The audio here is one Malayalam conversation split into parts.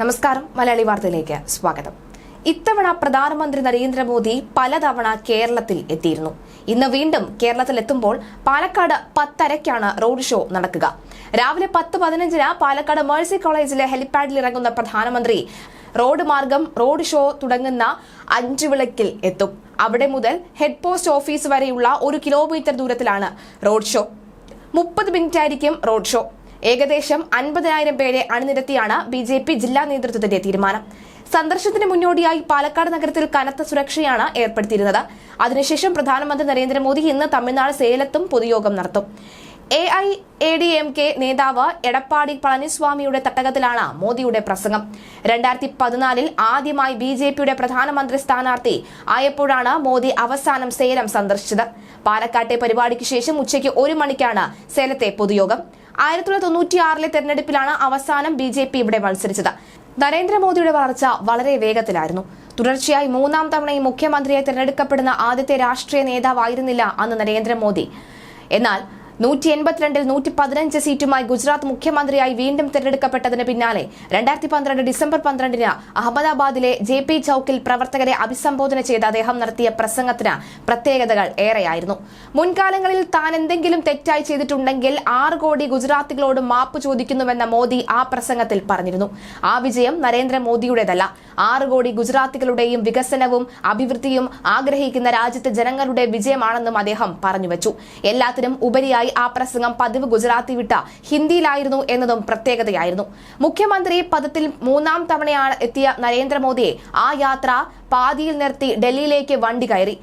നമസ്കാരം മലയാളി വാർത്തയിലേക്ക് സ്വാഗതം. ഇത്തവണ പ്രധാനമന്ത്രി നരേന്ദ്രമോദി പലതവണ കേരളത്തിൽ എത്തിയിരുന്നു. ഇന്ന് വീണ്ടും കേരളത്തിലെത്തുമ്പോൾ പാലക്കാട് പത്തരയ്ക്കാണ് റോഡ് ഷോ നടക്കുക. രാവിലെ പത്ത് പതിനഞ്ചിന് പാലക്കാട് മേഴ്സി കോളേജിലെ ഹെലിപാഡിൽ ഇറങ്ങുന്ന പ്രധാനമന്ത്രി റോഡ് മാർഗം റോഡ് ഷോ തുടങ്ങുന്ന അഞ്ചു വിളക്കിൽ എത്തും. അവിടെ മുതൽ ഹെഡ് പോസ്റ്റ് ഓഫീസ് വരെയുള്ള ഒരു കിലോമീറ്റർ ദൂരത്തിലാണ് റോഡ് ഷോ. മുപ്പത് മിനിറ്റ് ആയിരിക്കും റോഡ് ഷോ. ഏകദേശം അൻപതിനായിരം പേരെ അണിനിരത്തിയാണ് ബി ജെ പി ജില്ലാ നേതൃത്വത്തിന്റെ തീരുമാനം. സന്ദർശനത്തിന് മുന്നോടിയായി പാലക്കാട് നഗരത്തിൽ കനത്ത സുരക്ഷയാണ് ഏർപ്പെടുത്തിയിരുന്നത്. അതിനുശേഷം പ്രധാനമന്ത്രി നരേന്ദ്രമോദി ഇന്ന് തമിഴ്നാട് സേലത്തും പൊതുയോഗം നടത്തും. A I A D M K നേതാവ് എടപ്പാടി പളനിസ്വാമിയുടെ തട്ടകത്തിലാണ് മോദിയുടെ പ്രസംഗം. രണ്ടായിരത്തി പതിനാലിൽ ആദ്യമായി ബി ജെ പിയുടെ പ്രധാനമന്ത്രി സ്ഥാനാർത്ഥി ആയപ്പോഴാണ് മോദി അവസാനം സേലം സന്ദർശിച്ചത്. പാലക്കാട്ടെ പരിപാടിക്ക് ശേഷം ഉച്ചയ്ക്ക് ഒരു മണിക്കാണ് സേലത്തെ പൊതുയോഗം. ആയിരത്തി തൊള്ളായിരത്തി തൊണ്ണൂറ്റിയാറിലെ തെരഞ്ഞെടുപ്പിലാണ് അവസാനം ബി ജെ പി ഇവിടെ മത്സരിച്ചത്. നരേന്ദ്രമോദിയുടെ വളർച്ച വളരെ വേഗത്തിലായിരുന്നു. തുടർച്ചയായി മൂന്നാം തവണയും മുഖ്യമന്ത്രിയായി തിരഞ്ഞെടുക്കപ്പെടുന്ന ആദ്യത്തെ രാഷ്ട്രീയ നേതാവായിരുന്നില്ല അന്ന് നരേന്ദ്രമോദി. എന്നാൽ നൂറ്റി എൺപത്തിരണ്ടിൽ നൂറ്റി പതിനഞ്ച് സീറ്റുമായി ഗുജറാത്ത് മുഖ്യമന്ത്രിയായി വീണ്ടും തിരഞ്ഞെടുക്കപ്പെട്ടതിന് പിന്നാലെ രണ്ടായിരത്തി പന്ത്രണ്ട് ഡിസംബർ പന്ത്രണ്ടിന് അഹമ്മദാബാദിലെ ജെ പി ചൌക്കിൽ പ്രവർത്തകരെ അഭിസംബോധന ചെയ്ത് അദ്ദേഹം നടത്തിയ പ്രസംഗത്തിന് പ്രത്യേകതകൾ ഏറെയായിരുന്നു. മുൻകാലങ്ങളിൽ താൻ എന്തെങ്കിലും തെറ്റായി ചെയ്തിട്ടുണ്ടെങ്കിൽ ആറ് കോടി ഗുജറാത്തികളോട് മാപ്പ് ചോദിക്കുന്നുവെന്ന മോദി ആ പ്രസംഗത്തിൽ പറഞ്ഞിരുന്നു. ആ വിജയം നരേന്ദ്രമോദിയുടേതല്ല. ആറ് കോടി ഗുജറാത്തികളുടെയും വികസനവും അഭിവൃദ്ധിയും ആഗ്രഹിക്കുന്ന രാജ്യത്തെ ജനങ്ങളുടെ വിജയമാണെന്നും അദ്ദേഹം പറഞ്ഞുവച്ചു എല്ലാത്തിനും ഉപരിയായി ആ പ്രസംഗം പതിവ് ഗുജറാത്തി വിട്ട ഹിന്ദിയിലായിരുന്നു എന്നതും പ്രത്യേകതയായിരുന്നു. മുഖ്യമന്ത്രി പദത്തിൽ മൂന്നാം തവണയാണ് എത്തിയ നരേന്ദ്രമോദിയെ ആ യാത്ര പാതിയിൽ നിർത്തി ഡൽഹിയിലേക്ക് വണ്ടി കയറി.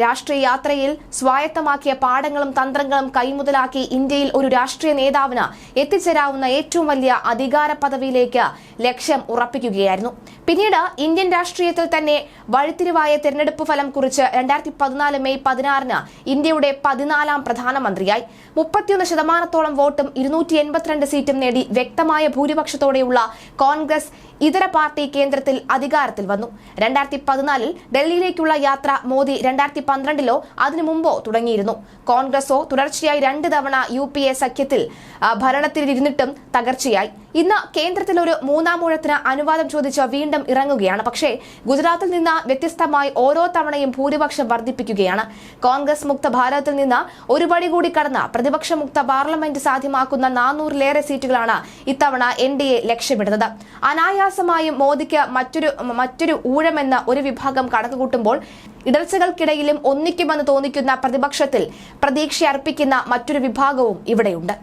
രാഷ്ട്രീയ യാത്രയിൽ സ്വായത്തമാക്കിയ പാഠങ്ങളും തന്ത്രങ്ങളും കൈമുതലാക്കി ഇന്ത്യയിൽ ഒരു രാഷ്ട്രീയ നേതാവിന് എത്തിച്ചേരാവുന്ന ഏറ്റവും വലിയ അധികാര പദവിയിലേക്ക് ലക്ഷ്യം ഉറപ്പിക്കുകയായിരുന്നു. പിന്നീട് ഇന്ത്യൻ രാഷ്ട്രീയത്തിൽ തന്നെ വഴിത്തിരിവായ തെരഞ്ഞെടുപ്പ് ഫലം കുറിച്ച് രണ്ടായിരത്തി പതിനാല് മെയ് പതിനാറിന് ഇന്ത്യയുടെ പതിനാലാം പ്രധാനമന്ത്രിയായി. മുപ്പത്തിയൊന്ന് ശതമാനത്തോളം വോട്ടും ഇരുന്നൂറ്റി എൺപത്തിരണ്ട് സീറ്റും നേടി വ്യക്തമായ ഭൂരിപക്ഷത്തോടെയുള്ള കോൺഗ്രസ് ഇതര പാർട്ടി കേന്ദ്രത്തിൽ അധികാരത്തിൽ വന്നു. രണ്ടായിരത്തി പതിനാലിൽ ഡൽഹിയിലേക്കുള്ള യാത്ര മോദി രണ്ടായിരത്തി പന്ത്രണ്ടിലോ അതിനു മുമ്പോ തുടങ്ങിയിരുന്നു. കോൺഗ്രസോ തുടർച്ചയായി രണ്ട് തവണ യു സഖ്യത്തിൽ ഭരണത്തിലിരുന്നിട്ടും തകർച്ചയായി. ഇന്ന് കേന്ദ്രത്തിൽ ഒരു മൂന്നാം ഊഴത്തിന് അനുവാദം ചോദിച്ച് വീണ്ടും ഇറങ്ങുകയാണ്. പക്ഷേ ഗുജറാത്തിൽ നിന്ന് വ്യത്യസ്തമായി ഓരോ തവണയും ഭൂരിപക്ഷം വർദ്ധിപ്പിക്കുകയാണ്. കോൺഗ്രസ് മുക്ത ഭാരതത്തിൽ നിന്ന് ഒരു പടി കൂടി കടന്ന പ്രതിപക്ഷ മുക്ത പാർലമെന്റ് സാധ്യമാക്കുന്ന നാനൂറിലേറെ സീറ്റുകളാണ് ഇത്തവണ എൻ ഡി എ ലക്ഷ്യമിടുന്നത്. അനായാസമായും മോദിക്ക് മറ്റൊരു മറ്റൊരു ഊഴമെന്ന ഒരു വിഭാഗം കണക്കുകൂട്ടുമ്പോൾ ഇടർച്ചകൾക്കിടയിലും ഒന്നിക്കുമെന്ന് തോന്നിക്കുന്ന പ്രതിപക്ഷത്തിൽ പ്രതീക്ഷ അർപ്പിക്കുന്ന മറ്റൊരു വിഭാഗവും ഇവിടെയുണ്ട്.